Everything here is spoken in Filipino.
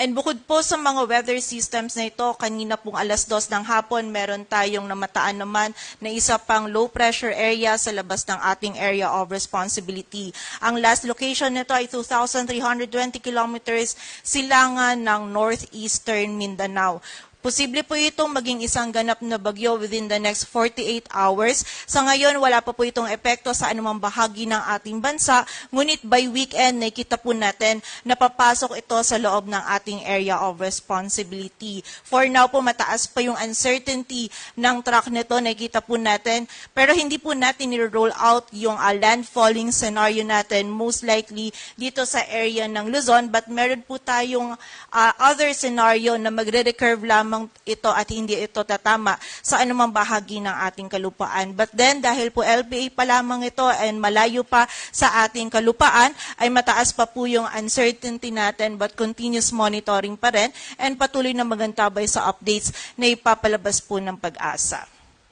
And bukod po sa mga weather systems na ito, kanina pong alas dos ng hapon, meron tayong namataan naman na isa pang low pressure area sa labas ng ating area of responsibility. Ang last location nito ay 2,320 kilometers silangan ng northeastern Mindanao. Posible po itong maging isang ganap na bagyo within the next 48 hours. Sa ngayon, wala pa po itong epekto sa anumang bahagi ng ating bansa. Ngunit by weekend, nakikita po natin na papasok ito sa loob ng ating area of responsibility. For now po, mataas pa yung uncertainty ng track nito, nakikita po natin. Pero hindi po natin ni-roll out yung uh, landfalling scenario natin, most likely dito sa area ng Luzon. But meron po tayong uh, other scenario na magre-recurve lamang ito at hindi ito tatama sa anumang bahagi ng ating kalupaan. But then, dahil po LPA pa lamang ito and malayo pa sa ating kalupaan, ay mataas pa po yung uncertainty natin but continuous monitoring pa rin and patuloy na magantabay sa updates na ipapalabas po ng pag-asa.